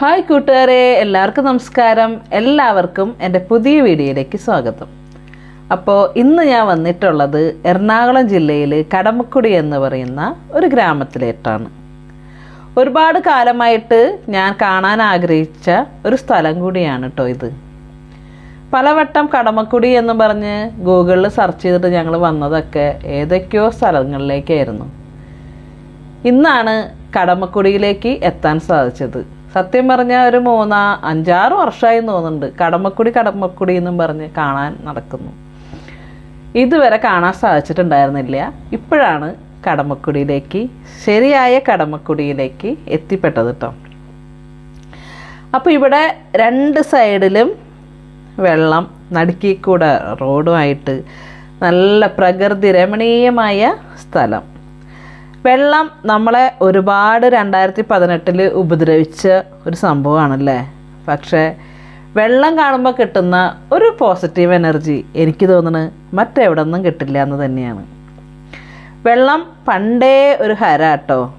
Hi കൂട്ടുകാരെ എല്ലാവർക്കും നമസ്കാരം. എല്ലാവർക്കും എന്റെ പുതിയ വീഡിയോയിലേക്ക് സ്വാഗതം. അപ്പോൾ ഇന്ന് ഞാൻ വന്നിട്ടുള്ളത് എറണാകുളം ജില്ലയിൽ കടമക്കുടി എന്ന് പറയുന്ന ഒരു ഗ്രാമത്തിലേട്ടാണ് ഒരുപാട് കാലമായിട്ട് ഞാൻ കാണാൻ ആഗ്രഹിച്ച ഒരു സ്ഥലം കൂടിയാണ് കേട്ടോ ഇത്. പലവട്ടം കടമക്കുടി എന്ന് പറഞ്ഞ് ഗൂഗിളിൽ സെർച്ച് ചെയ്തിട്ട് ഞങ്ങൾ വന്നതൊക്കെ ഏതൊക്കെയോ സ്ഥലങ്ങളിലേക്കായിരുന്നു. ഇന്നാണ് കടമക്കുടിയിലേക്ക് എത്താൻ സാധിച്ചത്. സത്യം പറഞ്ഞാൽ ഒരു മൂന്നാ അഞ്ചാറ് വർഷമായി തോന്നുന്നുണ്ട്. കടമക്കുടി കടമക്കുടി എന്നും പറഞ്ഞ് കാണാൻ നടക്കുന്നു. ഇതുവരെ കാണാൻ സാധിച്ചിട്ടുണ്ടായിരുന്നില്ല. ഇപ്പോഴാണ് കടമക്കുടിയിലേക്ക് ശരിയായ കടമക്കുടിയിലേക്ക് എത്തിപ്പെട്ടത് കേട്ടോ അപ്പോൾ ഇവിടെ രണ്ട് സൈഡിലും വെള്ളം നടുക്കിക്കൂടെ റോഡുമായിട്ട് നല്ല പ്രകൃതി രമണീയമായ സ്ഥലം. വെള്ളം നമ്മളെ ഒരുപാട് രണ്ടായിരത്തി പതിനെട്ടിൽ ഉപദ്രവിച്ച ഒരു സംഭവമാണല്ലേ? പക്ഷേ വെള്ളം കാണുമ്പോൾ കിട്ടുന്ന ഒരു പോസിറ്റീവ് എനർജി എനിക്ക് തോന്നുന്നത് മറ്റെവിടെ നിന്നും കിട്ടില്ല എന്ന് തന്നെയാണ്. വെള്ളം പണ്ടേ ഒരു ഹരാട്ടോ.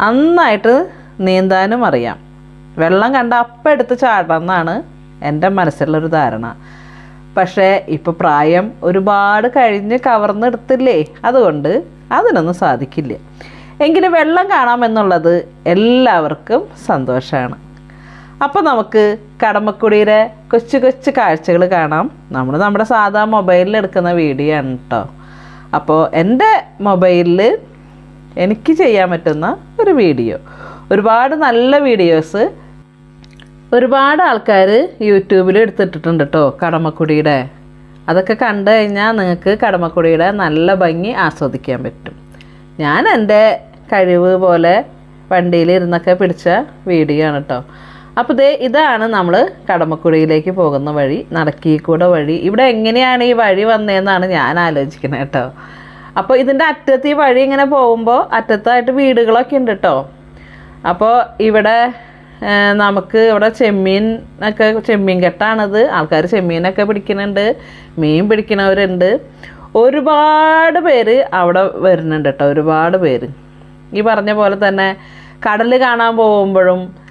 അന്നായിട്ട് നീന്താനും അറിയാം. വെള്ളം കണ്ട അപ്പം എടുത്ത് ചാടണം എന്നാണ് എന്റെ മനസ്സിലുള്ളൊരു ധാരണ. പക്ഷേ ഇപ്പോൾ പ്രായം ഒരുപാട് കഴിഞ്ഞ് കവർന്നെടുത്തില്ലേ? അതുകൊണ്ട് അതിനൊന്നും സാധിക്കില്ല. എങ്കിലും വെള്ളം കാണാമെന്നുള്ളത് എല്ലാവർക്കും സന്തോഷമാണ് അപ്പോൾ നമുക്ക് കടമക്കുടിയുടെ കൊച്ചു കൊച്ചു കാഴ്ചകൾ കാണാം. നമ്മൾ നമ്മുടെ സാധാ മൊബൈലിൽ എടുക്കുന്ന വീഡിയോ ആണ് കേട്ടോ അപ്പോൾ എന്റെ മൊബൈലിൽ എനിക്ക് ചെയ്യാൻ പറ്റുന്ന ഒരു വീഡിയോ. ഒരുപാട് നല്ല വീഡിയോസ് ഒരുപാട് ആൾക്കാർ യൂട്യൂബിൽ എടുത്തിട്ടിട്ടുണ്ട് കേട്ടോ കടമക്കുടിയുടെ. അതൊക്കെ കണ്ടു കഴിഞ്ഞാൽ നിങ്ങൾക്ക് കടമക്കുടിയുടെ നല്ല ഭംഗി ആസ്വദിക്കാൻ പറ്റും. ഞാൻ എന്റെ കഴിവ് പോലെ വണ്ടിയിൽ ഇരുന്നൊക്കെ പിടിച്ച വീഡിയോ ആണ് കേട്ടോ അപ്പോൾ ദേ ഇതാണ് നമ്മൾ കടമക്കുടിയിലേക്ക് പോകുന്ന വഴി നടക്കി കൂടെ വഴി. ഇവിടെ എങ്ങനെയാണ് ഈ വഴി വന്നതെന്നാണ് ഞാൻ ആലോചിക്കുന്നത് കേട്ടോ അപ്പോൾ ഇതിന്റെ അറ്റത്ത് ഈ വഴി ഇങ്ങനെ പോകുമ്പോൾ അറ്റത്തായിട്ട് വീടുകളൊക്കെ ഉണ്ട് കേട്ടോ അപ്പോൾ ഇവിടെ നമുക്ക് ഇവിടെ ചെമ്മീൻ ഒക്കെ ചെമ്മീൻ കെട്ടാണത്. ആൾക്കാർ ചെമ്മീനൊക്കെ പിടിക്കുന്നുണ്ട്. മീൻ പിടിക്കുന്നവരുണ്ട് ഒരുപാട് പേര് അവിടെ വരുന്നുണ്ട് കേട്ടോ. ഒരുപാട് പേര്. ഈ പറഞ്ഞ പോലെ തന്നെ കടൽ കാണാൻ പോകുമ്പോഴും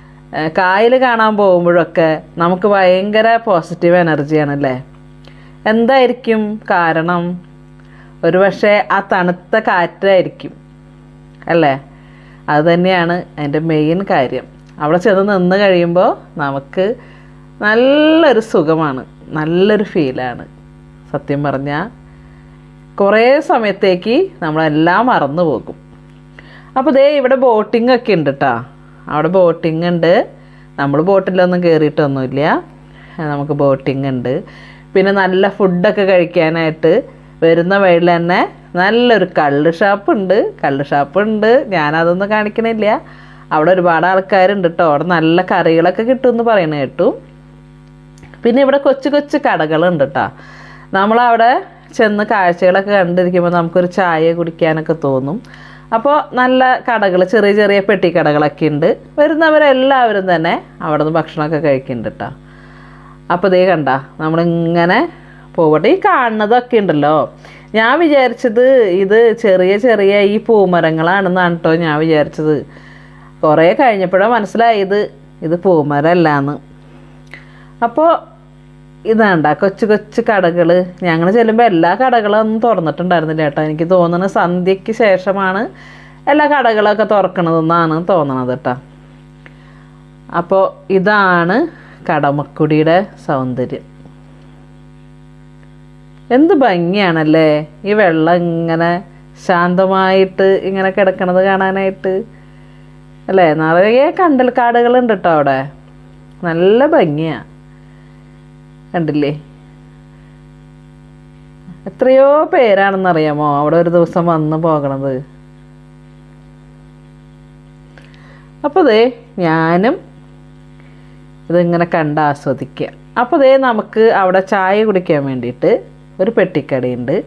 കായൽ കാണാൻ പോകുമ്പോഴൊക്കെ നമുക്ക് ഭയങ്കര പോസിറ്റീവ് എനർജിയാണല്ലേ എന്തായിരിക്കും കാരണം? ഒരു പക്ഷേ ആ തണുത്ത കാറ്റായിരിക്കും. അല്ലേ? അത് തന്നെയാണ് അതിന്റെ മെയിൻ കാര്യം. അവിടെ ചെന്ന് നിന്ന് കഴിയുമ്പോൾ നമുക്ക് നല്ലൊരു സുഖമാണ് നല്ലൊരു ഫീലാണ് സത്യം പറഞ്ഞാൽ കുറേ സമയത്തേക്ക് നമ്മളെല്ലാം മറന്നു പോകും. അപ്പോൾ ദേ ഇവിടെ ബോട്ടിംഗ് ഒക്കെ ഉണ്ട് കേട്ടോ അവിടെ ബോട്ടിംഗ് ഉണ്ട്. നമ്മൾ ബോട്ടിലൊന്നും കയറിയിട്ടൊന്നുമില്ല നമുക്ക് ബോട്ടിംഗ് ഉണ്ട്. പിന്നെ നല്ല ഫുഡൊക്കെ കഴിക്കാനായിട്ട് വരുന്ന വഴിയിൽ തന്നെ നല്ലൊരു കള്ള് ഷാപ്പ് ഉണ്ട്. കള്ള് ഷാപ്പ് ഉണ്ട്. ഞാനതൊന്നും കാണിക്കണില്ല. അവിടെ ഒരുപാട് ആൾക്കാരുണ്ട് കേട്ടോ അവിടെ നല്ല കറികളൊക്കെ കിട്ടുമെന്ന് പറയണ കേട്ടു. പിന്നെ ഇവിടെ കൊച്ചു കൊച്ചു കടകളുണ്ട് കേട്ടോ നമ്മളവിടെ ചെന്ന് കാഴ്ചകളൊക്കെ കണ്ടിരിക്കുമ്പോൾ നമുക്കൊരു ചായ കുടിക്കാനൊക്കെ തോന്നും. അപ്പോൾ നല്ല കടകൾ ചെറിയ ചെറിയ പെട്ടി കടകളൊക്കെ ഉണ്ട്. വരുന്നവരെല്ലാവരും തന്നെ അവിടെ നിന്ന് ഭക്ഷണമൊക്കെ കഴിക്കുന്നുണ്ട് കേട്ടോ അപ്പോൾ ഇതേ കണ്ട നമ്മളിങ്ങനെ പോവട്ടെ. ഈ കാണുന്നതൊക്കെ ഉണ്ടല്ലോ. ഞാൻ വിചാരിച്ചത് ഇത് ചെറിയ ചെറിയ ഈ പൂമരങ്ങളാണെന്നാണ് കേട്ടോ ഞാൻ വിചാരിച്ചത്. കുറേ കഴിഞ്ഞപ്പോഴാണ് മനസ്സിലായത് ഇത് പൂമരമല്ലാന്ന് അപ്പോൾ ഇതാണ്ട കൊച്ചു കൊച്ചു കടകൾ ഞങ്ങൾ ചെല്ലുമ്പോൾ എല്ലാ കടകളൊന്നും തുറന്നിട്ടുണ്ടായിരുന്നില്ല കേട്ടോ. എനിക്ക് തോന്നുന്നത് സന്ധ്യയ്ക്ക് ശേഷമാണ് എല്ലാ കടകളൊക്കെ തുറക്കണതെന്നാണ് തോന്നണത് കേട്ടോ. അപ്പോൾ ഇതാണ് കടമക്കുടിയുടെ സൗന്ദര്യം. എന്ത് ഭംഗിയാണല്ലേ ഈ വെള്ളം ഇങ്ങനെ ശാന്തമായിട്ട് ഇങ്ങനെ കിടക്കണത് കാണാനായിട്ട്. അല്ലേ? നിറയെ കണ്ടൽ കാടുകളുണ്ട് കേട്ടോ അവിടെ. നല്ല ഭംഗിയാ. കണ്ടില്ലേ? എത്രയോ പേരാണെന്നറിയാമോ അവിടെ ഒരു ദിവസം വന്ന് പോകണത്? അപ്പോൾ ദേ ഞാനും ഇതിങ്ങനെ കണ്ട് ആസ്വദിക്കുക അപ്പോൾ ദേ നമുക്ക് അവിടെ ചായ കുടിക്കാൻ വേണ്ടിയിട്ട് ഒരു പെട്ടിക്കടയുണ്ട്.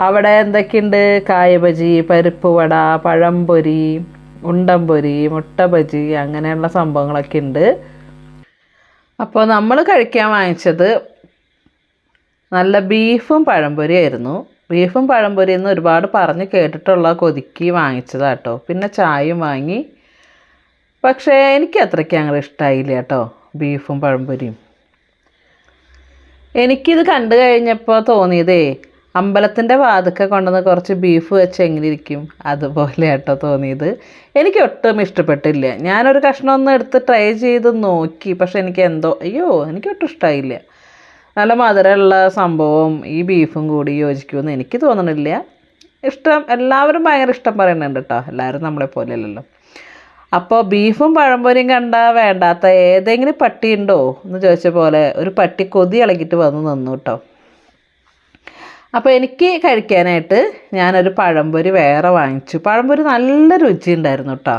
അവിടെ എന്തൊക്കെയുണ്ട്? കായബജി പരിപ്പ് വട പഴംപൊരി ഉണ്ടംപൊരി മുട്ട ബജി അങ്ങനെയുള്ള സംഭവങ്ങളൊക്കെ ഉണ്ട്. അപ്പോൾ നമ്മൾ കഴിക്കാൻ വാങ്ങിച്ചത് നല്ല ബീഫും പഴംപൊരി ആയിരുന്നു. ബീഫും പഴംപൊരി എന്ന് ഒരുപാട് പറഞ്ഞ് കേട്ടിട്ടുള്ള കൊതുക്കി വാങ്ങിച്ചതാട്ടോ പിന്നെ ചായയും വാങ്ങി. പക്ഷേ എനിക്ക് അത്രയ്ക്ക് അങ്ങനെ ഇഷ്ടമായില്ല കേട്ടോ ബീഫും പഴംപൊരിയും. എനിക്കിത് കണ്ടു കഴിഞ്ഞപ്പോൾ തോന്നിയതേ അമ്പലത്തിന്റെ വാതുക്കെ കൊണ്ടുവന്ന് കുറച്ച് ബീഫ് വെച്ച് എങ്ങനെ ഇരിക്കും അതുപോലെ കേട്ടോ തോന്നിയത്. എനിക്ക് ഒട്ടും ഇഷ്ടപ്പെട്ടില്ല. ഞാനൊരു കഷ്ണം ഒന്ന് എടുത്ത് ട്രൈ ചെയ്ത് നോക്കി. പക്ഷെ എനിക്ക് എന്തോ അയ്യോ എനിക്ക് ഒട്ടും ഇഷ്ടമായില്ല നല്ല മധുരമുള്ള സംഭവം ഈ ബീഫും കൂടി യോജിക്കുമെന്ന് എനിക്ക് തോന്നണില്ല. ഇഷ്ടം എല്ലാവരും ഭയങ്കര ഇഷ്ടം പറയുന്നുണ്ട് കേട്ടോ എല്ലാവരും നമ്മളെ പോലെയല്ലല്ലോ. അപ്പോൾ ബീഫും പഴംപൊരിയും കണ്ട വേണ്ടാത്ത ഏതെങ്കിലും പട്ടി ഉണ്ടോ എന്ന് ചോദിച്ച പോലെ ഒരു പട്ടി കൊതി ഇളകിയിട്ട് വന്ന് നിന്നു കേട്ടോ അപ്പോൾ എനിക്ക് കഴിക്കാനായിട്ട് ഞാനൊരു പഴംപൊരി വേറെ വാങ്ങിച്ചു. പഴംപൊരി നല്ല രുചി ഉണ്ടായിരുന്നു കേട്ടോ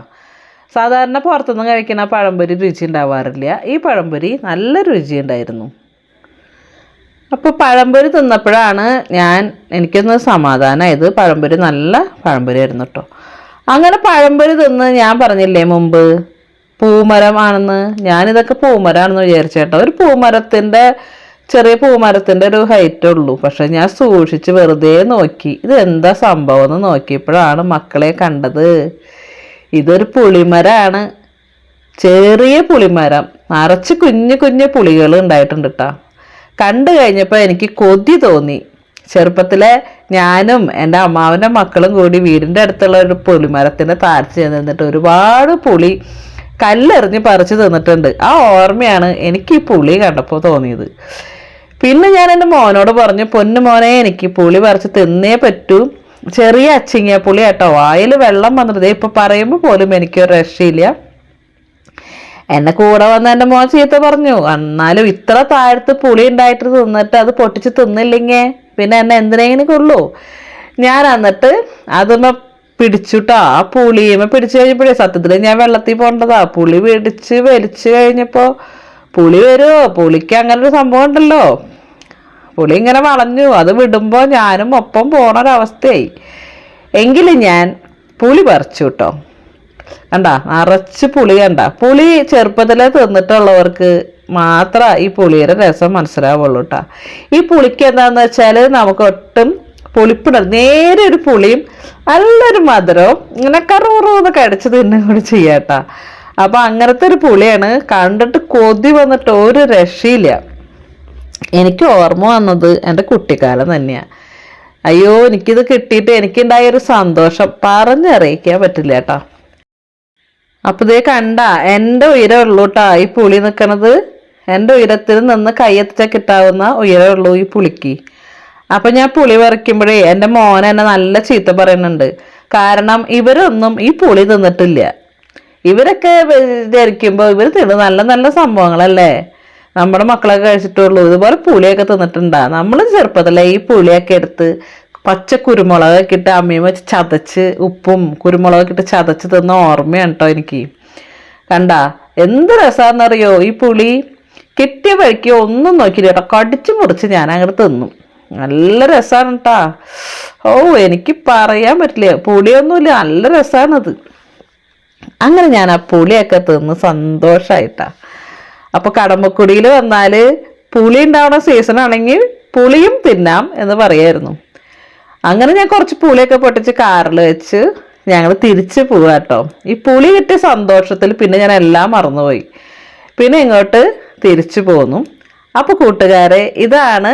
സാധാരണ പുറത്തുനിന്ന് കഴിക്കുന്ന പഴംപൊരി രുചി ഉണ്ടാവാറില്ല. ഈ പഴംപൊരി നല്ല രുചി ഉണ്ടായിരുന്നു. അപ്പോൾ പഴംപൊരി തിന്നപ്പോഴാണ് ഞാൻ എനിക്കൊന്ന് സമാധാനമായത് പഴംപൊരി നല്ല പഴംപൊരി ആയിരുന്നു കേട്ടോ അങ്ങനെ പഴംപൊരി തിന്ന് ഞാൻ പറഞ്ഞില്ലേ മുമ്പ്? പൂമരമാണെന്ന് ഞാനിതൊക്കെ പൂമരമാണെന്ന് വിചാരിച്ചേട്ടോ. ഒരു പൂമരത്തിന്റെ ചെറിയ പൂമരത്തിന്റെ ഒരു ഹൈറ്റേ ഉള്ളൂ. പക്ഷെ ഞാൻ സൂക്ഷിച്ച് വെറുതെ നോക്കി. ഇത് എന്താ സംഭവം എന്ന് നോക്കിയപ്പോഴാണ് മക്കളെ കണ്ടത്. ഇതൊരു പുളിമരമാണ് ചെറിയ പുളിമരം. നിറച്ച് കുഞ്ഞു കുഞ്ഞു പുളികൾ ഉണ്ടായിട്ടുണ്ട് കേട്ടോ കണ്ടു കഴിഞ്ഞപ്പോൾ എനിക്ക് കൊതി തോന്നി. ചെറുപ്പത്തിലെ ഞാനും എന്റെ അമ്മാവന്റെ മക്കളും കൂടി വീടിന്റെ അടുത്തുള്ള ഒരു പുളിമരത്തിന്റെ താഴ്ച നിന്നിട്ട് ഒരുപാട് പുളി കല്ലെറിഞ്ഞ് പറിച്ചു തിന്നിട്ടുണ്ട്. ആ ഓർമ്മയാണ് എനിക്ക് ഈ പുളി കണ്ടപ്പോൾ തോന്നിയത്. പിന്നെ ഞാൻ എന്റെ മോനോട് പറഞ്ഞു പൊന്നു മോനെ എനിക്ക് പുളി പറിച്ച് തിന്നേ പറ്റൂ. ചെറിയ അച്ചിങ്ങിയ പുളി കേട്ടോ. വായിൽ വെള്ളം വന്നിട്ട് ഇപ്പൊ പറയുമ്പോൾ പോലും എനിക്കൊരു രക്ഷയില്ല. എന്നെ കൂടെ വന്ന് എന്റെ മോൻ ചീത്ത പറഞ്ഞു എന്നാലും ഇത്ര താഴത്ത് പുളി ഉണ്ടായിട്ട് തിന്നിട്ട് അത് പൊട്ടിച്ച് തിന്നില്ലെങ്കിൽ പിന്നെ എന്നെ എന്തിനെങ്കിലും കൊള്ളൂ? ഞാൻ എന്നിട്ട് അതൊന്ന് പിടിച്ചുട്ടാ. ആ പുളിയുമ പിടിച്ചു കഴിഞ്ഞപ്പോഴേ സത്യത്തിൽ ഞാൻ വെള്ളത്തിൽ പോകേണ്ടതാ. പുളി പിടിച്ച് വലിച്ചു കഴിഞ്ഞപ്പോൾ പുളി വരുമോ പുളിക്ക് അങ്ങനൊരു സംഭവം ഉണ്ടല്ലോ. പുളി ഇങ്ങനെ വളഞ്ഞു. അത് വിടുമ്പോൾ ഞാനും ഒപ്പം പോണൊരവസ്ഥയായി. എങ്കിലും ഞാൻ പുളി പറിച്ചു കേട്ടോ കണ്ട? നിറച്ച് പുളി കണ്ട? പുളി ചെറുപ്പത്തിലെ തിന്നിട്ടുള്ളവർക്ക് മാത്രം ഈ പുളിയുടെ രസം മനസ്സിലാവുള്ളൂ കേട്ടോ ഈ പുളിക്ക് എന്താന്ന് വെച്ചാൽ നമുക്ക് ഒട്ടും പുളിപ്പിട നേരെ ഒരു പുളിയും നല്ലൊരു മധുരവും ഇങ്ങനെ കറുറൂന്ന് കടിച്ച് തിന്നും കൂടി ചെയ്യാട്ടാ അപ്പൊ അങ്ങനത്തെ ഒരു പുളിയാണ് കണ്ടിട്ട് കൊതി വന്നിട്ട് ഒരു രക്ഷയില്ല. എനിക്ക് ഓർമ്മ വന്നത് എന്റെ കുട്ടിക്കാലം തന്നെയാണ് അയ്യോ എനിക്കിത് കിട്ടിയിട്ട് എനിക്കുണ്ടായ ഒരു സന്തോഷം. പറഞ്ഞറിയിക്കാൻ പറ്റില്ല കേട്ടോ. അപ്പോൾ ഇതേ കണ്ട എന്റെ ഉയരം ഉള്ളൂ കേട്ടോ ഈ പുളി നിൽക്കണത് എന്റെ ഉയരത്തിൽ നിന്ന് കയ്യെത്തിച്ചാൽ കിട്ടാവുന്ന ഉയരമുള്ളൂ ഈ പുളിക്ക്. അപ്പം ഞാൻ പുളി പറിക്കുമ്പോഴേ എന്റെ മോൻ എന്നെ നല്ല ചീത്ത പറയുന്നുണ്ട്. കാരണം ഇവരൊന്നും ഈ പുളി തിന്നിട്ടില്ല. ഇവരൊക്കെ വിചാരിക്കുമ്പോൾ ഇവർ തിന്നു നല്ല നല്ല സംഭവങ്ങളല്ലേ? നമ്മുടെ മക്കളൊക്കെ കഴിച്ചിട്ടുള്ളൂ. ഇതുപോലെ പുളിയൊക്കെ തിന്നിട്ടുണ്ടാ. നമ്മൾ ചെറുപ്പത്തിലെ ഈ പുളിയൊക്കെ എടുത്ത് പച്ച കുരുമുളകൊക്കെ ഇട്ട് അമ്മയും വെച്ച് ചതച്ച് ഉപ്പും കുരുമുളകൊക്കെ ഇട്ട് ചതച്ച് തിന്ന ഓർമ്മയാണ് കേട്ടോ എനിക്ക്. കണ്ട? എന്ത് രസമാണെന്നറിയോ ഈ പുളി കിട്ടിയ വഴിക്ക് ഒന്നും നോക്കിയില്ല കേട്ടോ കടിച്ചു മുറിച്ച് ഞാൻ അങ്ങോട്ട് തിന്നു. നല്ല രസമാണ് കേട്ടാ ഓ എനിക്ക് പറയാൻ പറ്റില്ല. പുളിയൊന്നുമില്ല. നല്ല രസമാണത് അങ്ങനെ ഞാൻ ആ പുളിയൊക്കെ തിന്ന് സന്തോഷമായിട്ടാ അപ്പൊ കടമ്പക്കുടിയിൽ വന്നാൽ പുളി ഉണ്ടാവുന്ന സീസൺ ആണെങ്കിൽ പുളിയും തിന്നാം എന്ന് പറയായിരുന്നു. അങ്ങനെ ഞാൻ കുറച്ച് പുളിയൊക്കെ പൊട്ടിച്ച് കാറിൽ വെച്ച് ഞങ്ങൾ തിരിച്ച് പോവാ കേട്ടോ. ഈ പുളി കിട്ടിയ സന്തോഷത്തിൽ പിന്നെ ഞാൻ എല്ലാം മറന്നുപോയി. പിന്നെ ഇങ്ങോട്ട് തിരിച്ചു പോന്നു. അപ്പോൾ കൂട്ടുകാരെ ഇതാണ്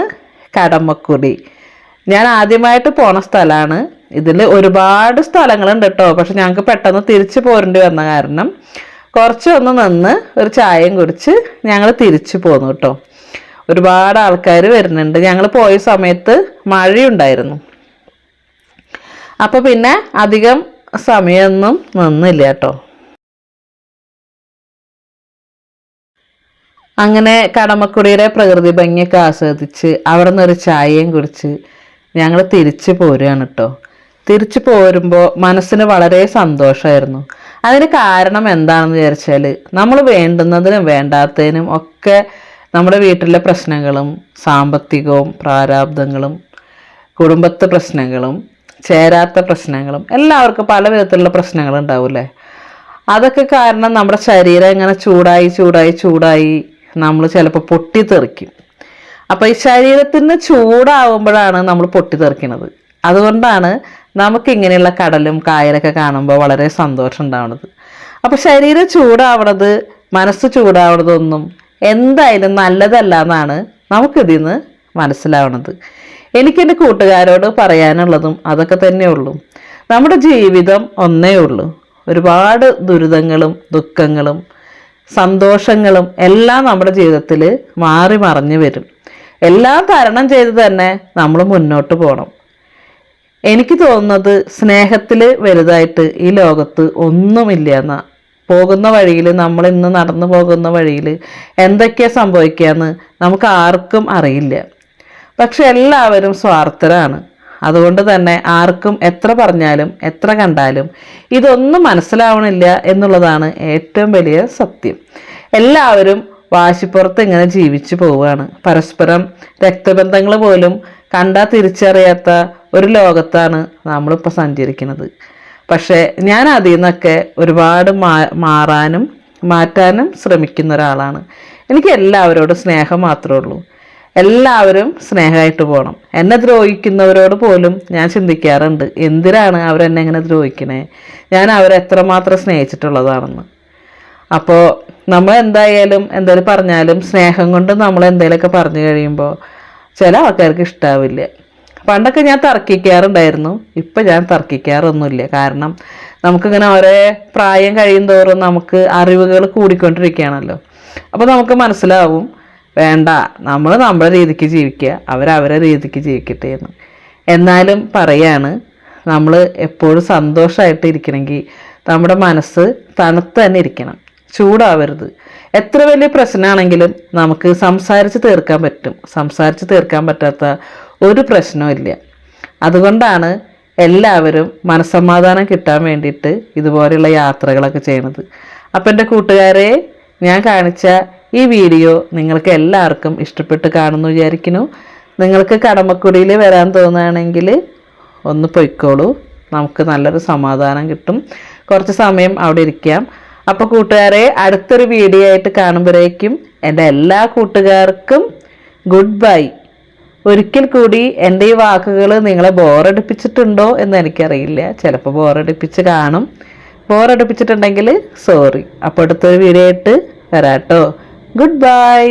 കടമ്പക്കുടി. ഞാൻ ആദ്യമായിട്ട് പോണ സ്ഥലമാണ്. ഇതിൽ ഒരുപാട് സ്ഥലങ്ങളുണ്ട് കേട്ടോ. പക്ഷെ ഞങ്ങൾക്ക് പെട്ടെന്ന് തിരിച്ചു പോരേണ്ടി വന്ന കാരണം കുറച്ചൊന്ന് നിന്ന് ഒരു ചായയും കുടിച്ച് ഞങ്ങൾ തിരിച്ചു പോന്നു കേട്ടോ. ഒരുപാട് ആൾക്കാർ വരുന്നുണ്ട്. ഞങ്ങൾ പോയ സമയത്ത് മഴയുണ്ടായിരുന്നു. അപ്പോൾ പിന്നെ അധികം സമയമൊന്നും നിന്നില്ല കേട്ടോ. അങ്ങനെ കടമക്കുടിയുടെ പ്രകൃതി ഭംഗിയൊക്കെ ആസ്വദിച്ച് അവിടെ നിന്ന് ഒരു ചായയും കുടിച്ച് ഞങ്ങൾ തിരിച്ചു പോരുകയാണ് കേട്ടോ. തിരിച്ചു പോരുമ്പോൾ മനസ്സിന് വളരെ സന്തോഷമായിരുന്നു. അതിന് കാരണം എന്താണെന്ന് വിചാരിച്ചാൽ നമ്മൾ വേണ്ടുന്നതിനും വേണ്ടാത്തതിനും ഒക്കെ നമ്മുടെ വീട്ടിലെ പ്രശ്നങ്ങളും സാമ്പത്തികവും പ്രാരാബ്ദങ്ങളും കുടുംബത്തെ പ്രശ്നങ്ങളും ചേരാത്ത പ്രശ്നങ്ങളും എല്ലാവർക്കും പല വിധത്തിലുള്ള പ്രശ്നങ്ങൾ ഉണ്ടാവില്ലേ? അതൊക്കെ കാരണം നമ്മുടെ ശരീരം ഇങ്ങനെ ചൂടായി ചൂടായി ചൂടായി നമ്മൾ ചിലപ്പോൾ പൊട്ടിത്തെറിക്കും. അപ്പോൾ ഈ ശരീരത്തിന് ചൂടാവുമ്പോഴാണ് നമ്മൾ പൊട്ടിത്തെറിക്കുന്നത് അതുകൊണ്ടാണ് നമുക്ക് ഇങ്ങനെയുള്ള കടലും കായലൊക്കെ കാണുമ്പോൾ വളരെ സന്തോഷം ഉണ്ടാവുന്നത് അപ്പോൾ ശരീരം ചൂടാവണത് മനസ്സ് ചൂടാവണതൊന്നും എന്തായാലും നല്ലതല്ല എന്നാണ് നമുക്കിതിൽ നിന്ന് മനസ്സിലാവണത്. എനിക്കെന്റെ കൂട്ടുകാരോട് പറയാനുള്ളതും അതൊക്കെ തന്നെ ഉള്ളൂ. നമ്മുടെ ജീവിതം ഒന്നേ ഉള്ളൂ. ഒരുപാട് ദുരിതങ്ങളും ദുഃഖങ്ങളും സന്തോഷങ്ങളും എല്ലാം നമ്മുടെ ജീവിതത്തിൽ മാറി മറിഞ്ഞു വരും. എല്ലാം തരണം ചെയ്ത് തന്നെ നമ്മൾ മുന്നോട്ട് പോകണം എനിക്ക് തോന്നുന്നത് സ്നേഹത്തിൽ വലുതായിട്ട് ഈ ലോകത്ത് ഒന്നുമില്ല എന്നാ. പോകുന്ന വഴിയിൽ നമ്മൾ ഇന്ന് നടന്നു പോകുന്ന വഴിയിൽ എന്തൊക്കെയാണ് സംഭവിക്കുകയെന്ന് നമുക്ക് ആർക്കും അറിയില്ല. പക്ഷെ എല്ലാവരും സ്വാർത്ഥരാണ്. അതുകൊണ്ട് തന്നെ ആർക്കും എത്ര പറഞ്ഞാലും എത്ര കണ്ടാലും ഇതൊന്നും മനസ്സിലാവണില്ല എന്നുള്ളതാണ് ഏറ്റവും വലിയ സത്യം. എല്ലാവരും വാശിപ്പുറത്ത് ഇങ്ങനെ ജീവിച്ചു പോവുകയാണ്. പരസ്പരം രക്തബന്ധങ്ങൾ പോലും കണ്ടാൽ തിരിച്ചറിയാത്ത ഒരു ലോകത്താണ് നമ്മളിപ്പോൾ സഞ്ചരിക്കുന്നത്. പക്ഷേ ഞാൻ അതിൽ നിന്നൊക്കെ ഒരുപാട് മാ മാറാനും മാറ്റാനും ശ്രമിക്കുന്ന ഒരാളാണ്. എനിക്ക് എല്ലാവരോടും സ്നേഹം മാത്രമേ ഉള്ളൂ. എല്ലാവരും സ്നേഹമായിട്ട് പോകണം എന്നെ ദ്രോഹിക്കുന്നവരോട് പോലും ഞാൻ ചിന്തിക്കാറുണ്ട്. എന്തിനാണ് അവരെന്നെ ഇങ്ങനെ ദ്രോഹിക്കണേ? ഞാൻ അവരെ എത്രമാത്രം സ്നേഹിച്ചിട്ടുള്ളതാണെന്ന്. അപ്പോൾ നമ്മൾ എന്തായാലും എന്തായാലും പറഞ്ഞാലും സ്നേഹം കൊണ്ട് നമ്മൾ എന്തെങ്കിലുമൊക്കെ പറഞ്ഞു കഴിയുമ്പോൾ ചില ആൾക്കാർക്ക് ഇഷ്ടാവില്ല. പണ്ടൊക്കെ ഞാൻ തർക്കിക്കാറുണ്ടായിരുന്നു. ഇപ്പം ഞാൻ തർക്കിക്കാറൊന്നുമില്ല കാരണം നമുക്കിങ്ങനെ ഓരോ പ്രായം കഴിയും തോറും നമുക്ക് അറിവുകൾ കൂടിക്കൊണ്ടിരിക്കുകയാണല്ലോ. അപ്പോൾ നമുക്ക് മനസ്സിലാവും വേണ്ട നമ്മൾ നമ്മുടെ രീതിക്ക് ജീവിക്കുക അവരവരെ രീതിക്ക് ജീവിക്കട്ടെ എന്ന്. എന്നാലും പറയാണ് നമ്മൾ എപ്പോഴും സന്തോഷമായിട്ട് ഇരിക്കണമെങ്കിൽ നമ്മുടെ മനസ്സ് തണുത്ത് തന്നെ ഇരിക്കണം. ചൂടാവരുത്. എത്ര വലിയ പ്രശ്നമാണെങ്കിലും നമുക്ക് സംസാരിച്ച് തീർക്കാൻ പറ്റും. സംസാരിച്ച് തീർക്കാൻ പറ്റാത്ത ഒരു പ്രശ്നവും അതുകൊണ്ടാണ് എല്ലാവരും മനസ്സമാധാനം കിട്ടാൻ വേണ്ടിയിട്ട് ഇതുപോലെയുള്ള യാത്രകളൊക്കെ ചെയ്യണത് അപ്പം എന്റെ കൂട്ടുകാരെ ഞാൻ കാണിച്ച ഈ വീഡിയോ നിങ്ങൾക്ക് എല്ലാവർക്കും ഇഷ്ടപ്പെട്ട് കാണുന്നു വിചാരിക്കുന്നു. നിങ്ങൾക്ക് കടമക്കുടിയിൽ വരാൻ തോന്നുകയാണെങ്കിൽ ഒന്ന് പൊയ്ക്കോളൂ. നമുക്ക് നല്ലൊരു സമാധാനം കിട്ടും. കുറച്ച് സമയം അവിടെ ഇരിക്കാം. അപ്പോൾ കൂട്ടുകാരെ അടുത്തൊരു വീഡിയോ ആയിട്ട് കാണുമ്പോഴേക്കും എന്റെ എല്ലാ കൂട്ടുകാർക്കും ഗുഡ് ബൈ ഒരിക്കൽ കൂടി എന്റെ ഈ വാക്കുകൾ നിങ്ങളെ ബോറടിപ്പിച്ചിട്ടുണ്ടോ എന്ന് എനിക്കറിയില്ല. ചിലപ്പോൾ ബോറടിപ്പിച്ച് കാണും. ബോറടിപ്പിച്ചിട്ടുണ്ടെങ്കിൽ സോറി അപ്പോൾ അടുത്തൊരു വീഡിയോ ആയിട്ട് വരാട്ടോ. Good bye